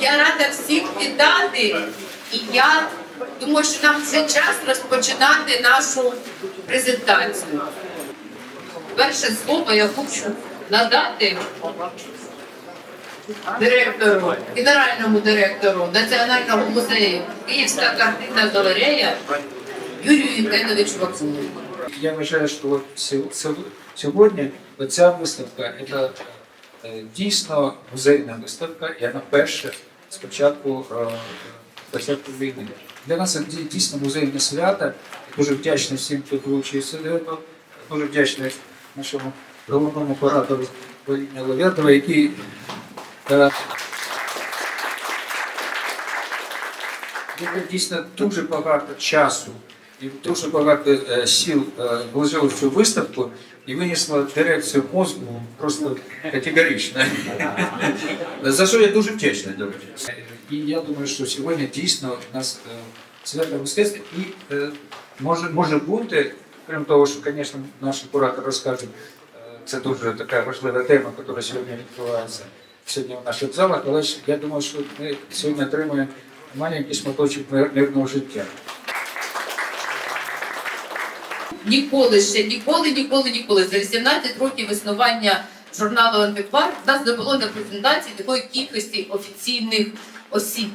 Я рада всіх вітати, і я думаю, що нам вже час розпочинати нашу презентацію. Перше слово я хочу надати директору, генеральному директору Національного музею Київська картинна галерея Юрію Євгеновичу Вакулову. Я вважаю, що сьогодні ця виставка це дійсно музейна виставка, і вона перша з початку, е, початку війни. Для нас це дійсно музейне свято. Дуже вдячний всім, хто долучився до цього. Дуже вдячний нашому головному куратору Поліні Ловятова, е, який дійсно дуже багато часу і дуже багато е, сил е, вложив в цю виставку і винесла дирекцію мозку просто категорично. За що я дуже вдячний, до речі. І я думаю, що сьогодні дійсно у нас е, свято мистецтва і е, може, може бути, крім того, що, звісно, наш куратор розкаже, е, це дуже така важлива тема, яка сьогодні відбувається сьогодні в наших залах, але ж я думаю, що ми сьогодні отримаємо маленький шматочок мир- мирного життя. Ніколи ще, ніколи, ніколи, ніколи. За 18 років існування журналу Антиквар в нас не було на презентації такої кількості офіційних осіб.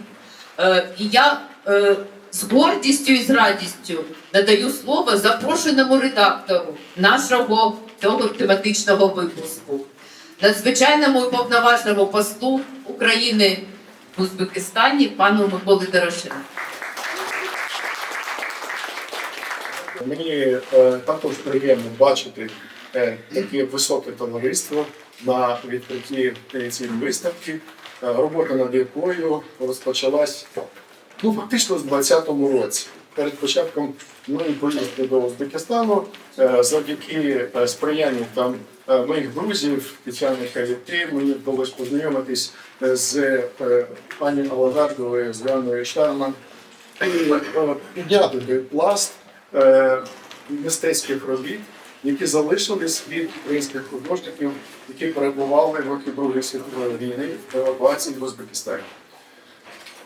Е, і я е, з гордістю і з радістю надаю слово запрошеному редактору нашого цього тематичного випуску, надзвичайному і повноважному послу України в Узбекистані пану Миколи Дорошину. Мені е, також приємно бачити е, таке високе товариство на відкритті цієї виставки, е, робота над якою розпочалась ну, фактично в 2020 році. Перед початком моєї поїздки до Узбекистану, завдяки сприянню там моїх друзів Тетяни Халіти, мені вдалося познайомитись з пані Алагардовою, з Яною Шарман, підняти пласт мистецьких робіт, які залишились від українських художників, які перебували в роки Другої світової війни в евакуації в Узбекистані.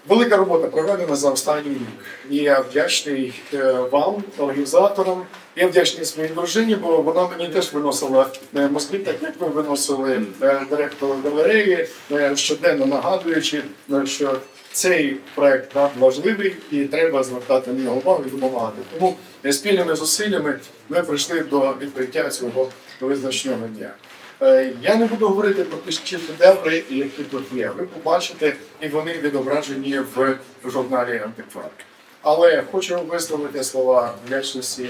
Велика робота проведена за останній рік. І я вдячний е, вам, організаторам. Я вдячний своїй дружині, бо вона мені теж виносила е, мозки, так як ви виносили е, директору галереї, е, щоденно нагадуючи, е, що цей проект нам важливий і треба звертати на нього увагу і допомагати. Тому спільними зусиллями ми прийшли до відкриття цього визначного дня. Е, Я не буду говорити про ж шедеври, які тут є. Ви побачите, і вони відображені в журналі Антиквар. Але хочу висловити слова вдячності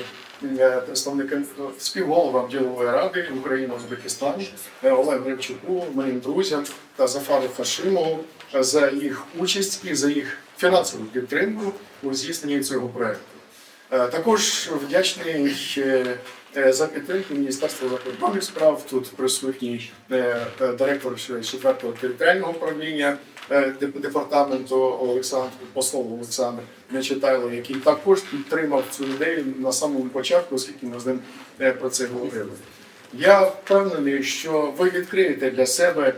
представникам співголовам ділової ради України Узбекистану Олег Олегу Гребчуку, моїм друзям та Зафару Фашимову е, за їх участь і за їх фінансову підтримку у здійсненні цього проекту. Е, Також вдячний е, е, за підтримку Міністерства закордонних справ. Тут присутній е, е, директор 4-го територіального управління е, департаменту Олександр Послов Олександр Нечитайло, який також підтримав цю ідею на самому початку, оскільки ми з ним е, про це говорили. Я впевнений, що ви відкриєте для себе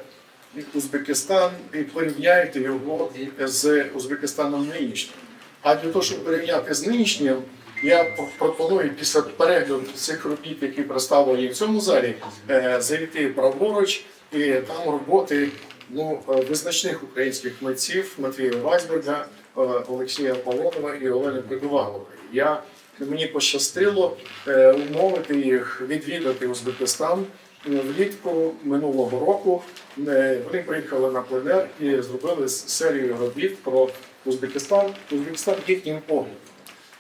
Узбекистан і порівняєте його з Узбекистаном нинішнім. А для того, щоб порівняти з нинішнім, я пропоную після перегляду цих робіт, які представлені в цьому залі, е, зайти праворуч, і там роботи ну, е, визначних українських митців Матвія Вайсберга, е, Олексія Павлова і Олени Придувалової. Я мені пощастило умовити їх відвідати Узбекистан влітку минулого року. Вони приїхали на пленер і зробили серію робіт про Узбекистан. Узбекистан їхнім поглядом.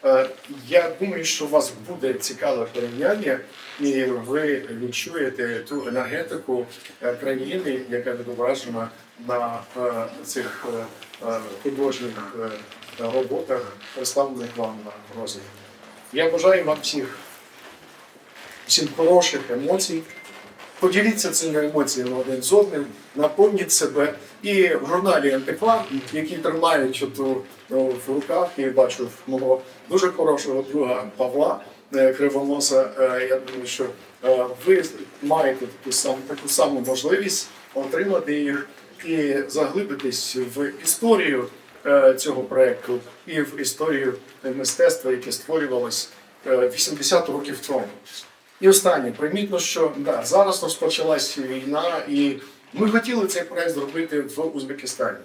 Е, Я думаю, що у вас буде цікаве порівняння, і ви відчуєте ту енергетику е, країни, яка відображена на е, цих художніх роботах, представлених вам на розгляд. Я бажаю вам всіх всім хороших емоцій. Поділіться цими емоціями один з одним, наповніть себе. І в журналі Антиквар, який тримають в руках, я бачу мого дуже хорошого друга Павла е, Кривоноса. Е, Я думаю, що е, ви маєте таку саму, таку саму можливість отримати їх і заглибитись в історію цього проекту і в історію мистецтва, яке створювалось е, 80 років тому. І останнє, примітно, що да, зараз розпочалась війна, і ми хотіли цей проект зробити в Узбекистані.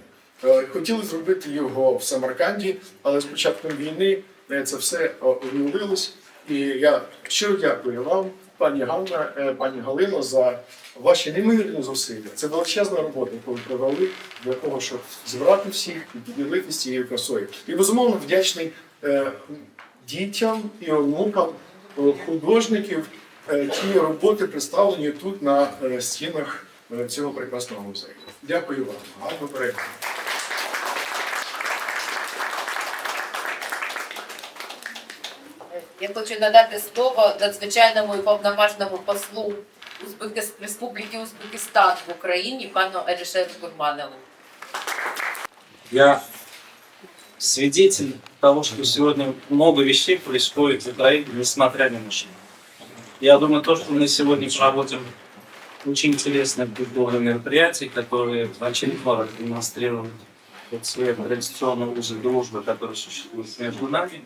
Е, Хотіли зробити його в Самарканді, але з початком війни е, це все е, обнулилось. І я щиро дякую вам, пані Ганна, пані Галино, за ваші неймовірні зусилля. Це величезна робота, яку ви провели для того, щоб зібрати всіх і поділитися цією красою. І безумовно вдячний дітям і онукам художників, чиї роботи представлені тут на е, стінах е, цього прекрасного музею. Дякую вам. Гарного перегляду. Я хочу надати слово надзвичайному і повноважному послу Узбекис- Республіки Узбекистан в Україні пану Алішеру Курманову. Я свидетель того, что сегодня много вещей происходит в Украине, несмотря ни на что. Я думаю, то, что мы сегодня проводим очень интересное культурное мероприятие, которое в очередной раз демонстрирует вот свои традиционные узы дружбы, которые существуют между нами.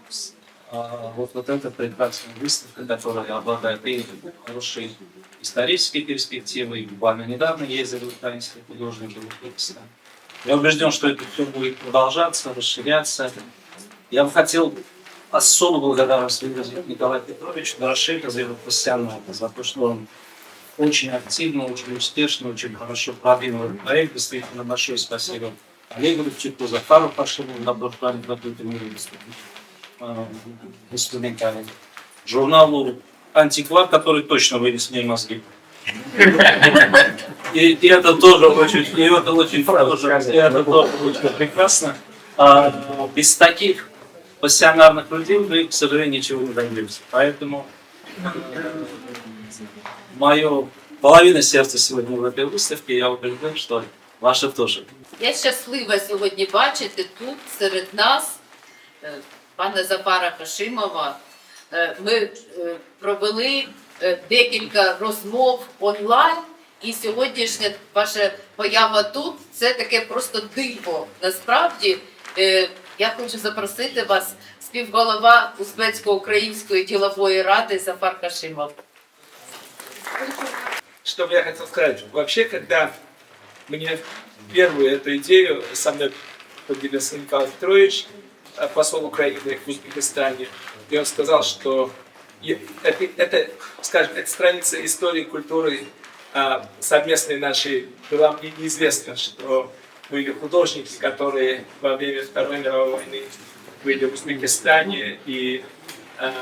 А вот, вот эта прекрасная выставка, которая обладает и хорошей исторической перспективой. Буквально недавно ездили украинские художники в Узбекистан. Я убежден, что это все будет продолжаться, расширяться. Я бы хотел особо благодарность выразить Николаю Петровичу Дорошенко за его профессионально, за то, что он очень активно, очень успешно, очень хорошо продвинул проект. Действительно, большое спасибо Олегу Рыбчику, Захару Пашину, на Буртане, на инструментальном. Журналу «Антиквар», который точно вынес мне мозги. И, и это тоже очень, и это очень, тоже, и это тоже очень прекрасно. А, без таких пассионарных людей мы, к сожалению, ничего не добьемся. Поэтому мое половина сердца сегодня в этой выставке, я убежден, что ваше тоже. Я щаслива сьогодні бачити тут серед нас е, пана Зафара Хашимова. Е, Ми е, провели е, декілька розмов онлайн, і сьогоднішня ваша поява тут це таке просто диво. Насправді е, я хочу запросити вас, співголова Узбецько-української ділової ради Зафар Хашимов. Что бы я хотел сказать? Вообще, когда мне первую эту идею со мной поделился Николай Петрович, э, посол Украины в Узбекистане, и он сказал, что и- это, это, скажем, это страница истории, культуры а, совместной нашей, была мне неизвестно, что были художники, которые во время Второй мировой войны были в Узбекистане и а,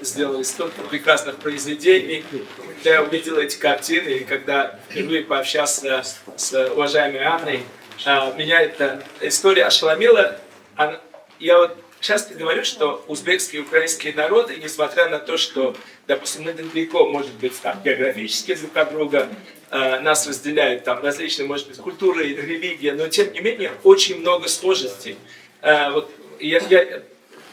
сделали столько прекрасных произведений. Я увидел эти картины, и когда впервые пообщался с уважаемой Анной, а, меня эта история ошеломила. Она- Я вот часто говорю, что узбекские и украинские народы, несмотря на то, что, допустим, мы далеко, может быть, там, географически друг от друга, а, нас разделяют там различные, может быть, культуры, религия, но тем не менее очень много сложностей. А, вот я, я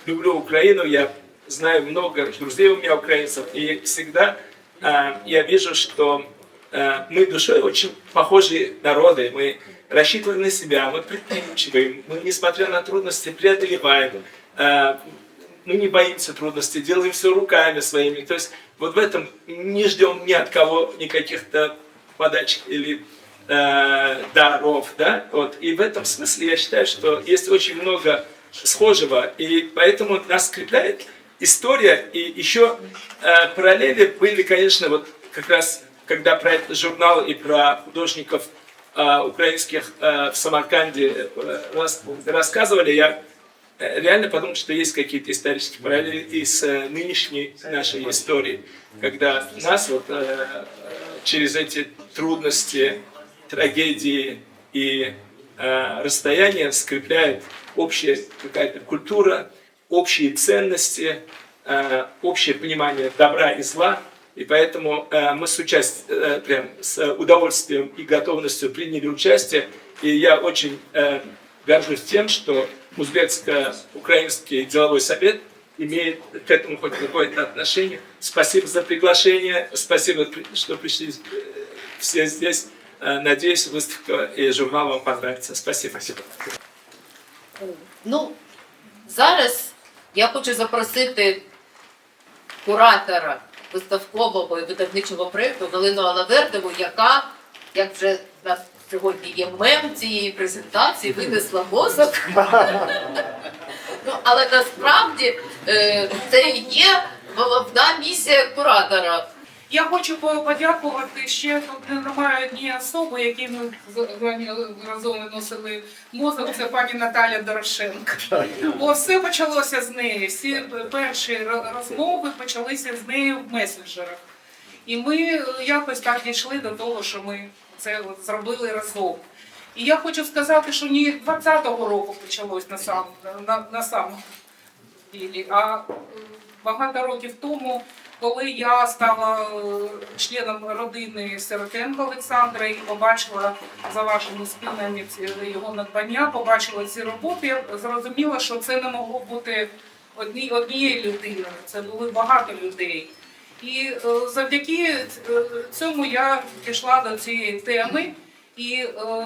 люблю Украину, я знаю много друзей у меня украинцев, и всегда а, я вижу, что а, мы душой очень похожие народы, мы рассчитываем на себя, мы предприимчивые, мы, несмотря на трудности, преодолеваем, мы не боимся трудностей, делаем все руками своими. То есть вот в этом не ждем ни от кого никаких-то подач или э, даров, да, вот. И в этом смысле я считаю, что есть очень много схожего, и поэтому нас скрепляет история, и еще э, параллели были, конечно, вот как раз, когда про этот журнал и про художников э, украинских э, в Самарканде э, рас- рассказывали, я э, реально подумал, что есть какие-то исторические параллели и с э, нынешней нашей историей, когда нас вот э, через эти трудности, трагедии и э, расстояния скрепляет общая какая-то культура, общие ценности, э, общее понимание добра и зла. И поэтому э, мы с участием, прям с удовольствием и готовностью приняли участие. И я очень э, горжусь тем, что Узбекско-Украинский деловой совет имеет к этому хоть какое-то отношение. Спасибо за приглашение, спасибо, что пришли э, все здесь. Э, Надеюсь, выставка и журнал вам понравится. Спасибо. Ну, зараз я хочу запросити куратора виставкового і видавничого проєкту Галину Алавердову, яка, як вже в нас сьогодні є мем цієї презентації, винесла мозок. ну, але насправді е, це є головна місія куратора. Я хочу подякувати ще тут немає однієї особи, які ми разом виносили мозок. Це пані Наталя Дорошенко. Бо все почалося з неї. Всі перші розмови почалися з нею в месенджерах. І ми якось так дійшли до того, що ми це зробили разом. І я хочу сказати, що не 20-го року почалось на сам на, на самом ділі, а багато років тому, коли я стала е, членом родини Сиротенко Олександра і побачила за вашими спинами його надбання, побачила ці роботи, зрозуміла, що це не могло бути одні, однією людиною, це були багато людей. І е, завдяки е, цьому я пішла до цієї теми, і е,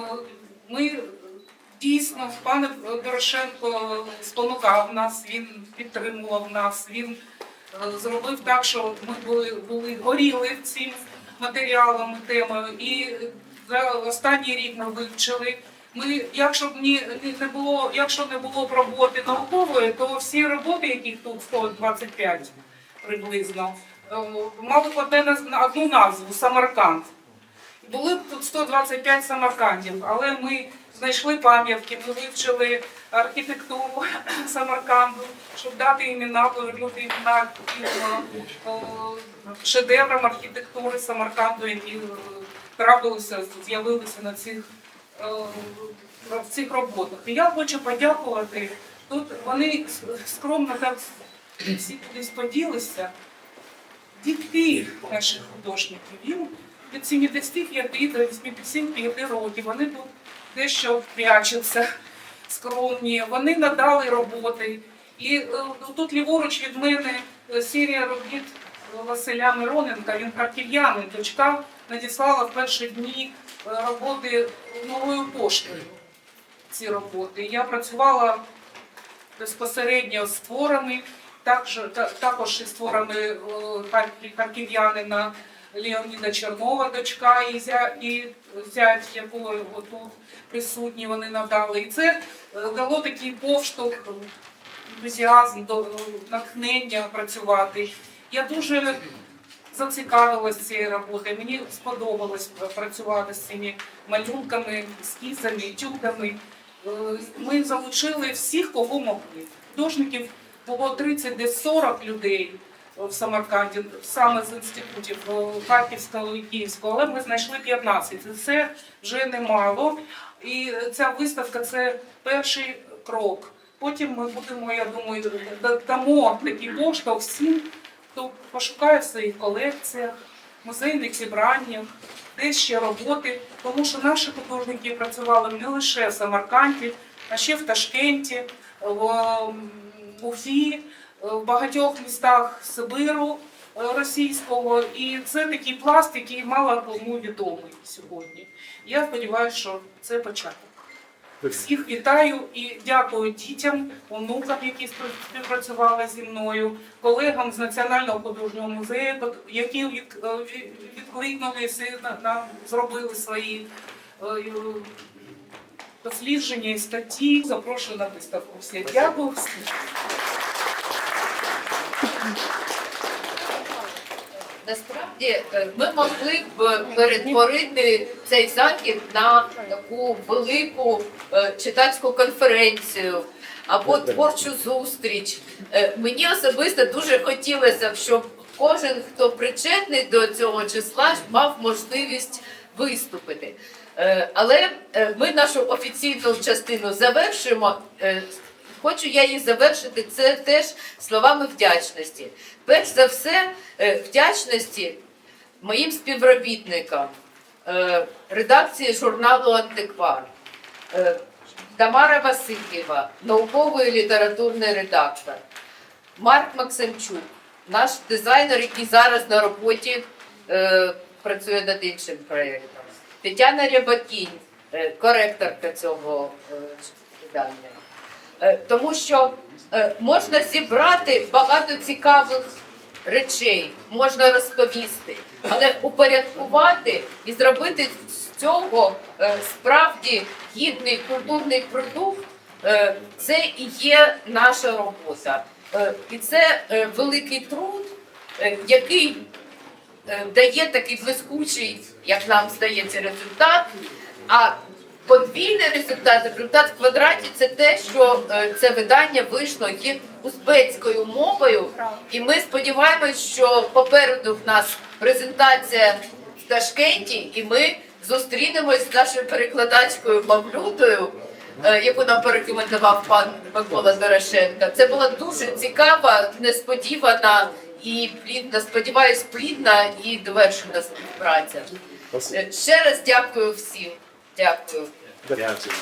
ми дійсно пане Дорошенко спонукав нас, він підтримував нас, він зробив так, що ми були, були горіли цим матеріалом, темою. І за останній рік ми вивчили. Ми, якщо б ні- не було, якщо не було б роботи наукової, то всі роботи, яких тут 125 приблизно, е, мали б одне одну назву Самарканд. Були б тут 125 самаркандів, але ми знайшли пам'ятки, ми вивчили архітектуру Самарканду, щоб дати імена, повернути імена е, шедеврам архітектури Самарканду, які е, трапилися, з'явилися на цих, в цих роботах. І я хочу подякувати. Тут вони скромно так всі кудись поділися. Дітки наших художників, їм від 75 до 85 років, вони тут дещо прячуться скромні, вони надали роботи. І е, тут ліворуч від мене е, серія робіт Василя Мироненка, він харків'янин, дочка надіслала в перші дні е, роботи новою поштою. Ці роботи. Я працювала безпосередньо з творами, також, та- також із творами е, харків'янина Леоніда Чернова, дочка і, зять, якого тут присутні вони надали. І це е, дало такий поштовх, ентузіазм, натхнення працювати. Я дуже зацікавилась цією роботою. Мені сподобалось працювати з цими малюнками, ескізами, етюдами. Е, Ми залучили всіх, кого могли. Художників було 30 десь 40 людей в Самарканді, саме з інститутів е, Харківського і Київського, але ми знайшли 15. І Це вже немало. І ця виставка це перший крок. Потім ми будемо, я думаю, дамо такий поштовх всім, хто пошукає в своїх колекціях, музейних зібраннях, де ще роботи, тому що наші художники працювали не лише в Самарканді, а ще в Ташкенті, в Уфі, в багатьох містах Сибиру е, російського. І це такий пласт, який мало кому відомий сьогодні. Я сподіваюся, що це початок. Всіх вітаю і дякую дітям, онукам, які співпрацювали зі мною, колегам з Національного художнього музею, які е, від- відкликнулися, на- на- зробили свої е, е, дослідження і статті. Запрошую на виставку. Всі дякую. Насправді е, ми могли б перетворити цей захід на таку велику е, читацьку конференцію або творчу зустріч. Е, Мені особисто дуже хотілося б, щоб кожен, хто причетний до цього числа, мав можливість виступити. Е, Але е, ми нашу офіційну частину завершуємо. Е, Хочу я її завершити це теж словами вдячності. Перш за все, вдячності моїм співробітникам, редакції журналу Антиквар, Тамара Васильєва, науковий і літературний редактор, Марк Максимчук, наш дизайнер, який зараз на роботі працює над іншим проєктом. Тетяна Рябакінь, е, коректорка цього е, видання. Е, Тому що можна зібрати багато цікавих речей, можна розповісти, але упорядкувати і зробити з цього справді гідний культурний продукт це і є наша робота. І це великий труд, який дає такий блискучий, як нам здається, результат. А подвійний результат, результат в квадраті це те, що е, це видання вийшло є узбецькою мовою. І ми сподіваємось, що попереду в нас презентація в Ташкенті, і ми зустрінемось з нашою перекладачкою Мавлютою, е, яку нам порекомендував пан Микола Дорошенко. Це була дуже цікава, несподівана і плідна, сподіваюсь, плідна і довершена співпраця. Ще раз дякую всім. Дякую. Дякую.